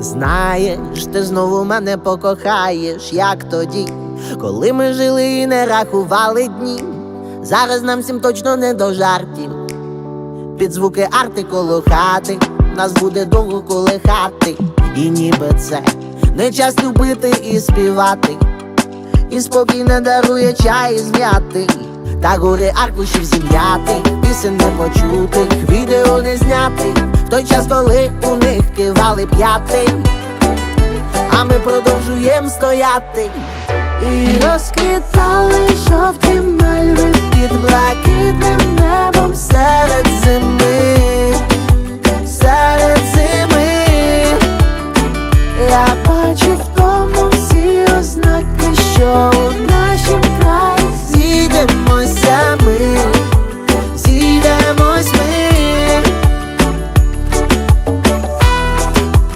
Знаєш, ти знову мене покохаєш, як тоді, коли ми жили і не рахували дні. Зараз нам всім точно не до жартів. Під звуки арти коло хати, нас буде довго колихати. І ніби це не час любити і співати. І спокій не дарує чай зм'яти. Та гори аркушів зім'яти, пісень не почутих, відео не знятих той час, коли у них кивали п'ятий, а ми продовжуємо стояти. І розквітали жовті мальви під блакитним небом серед зими, серед зими, я бачу в тому всі ознаки, що у нас.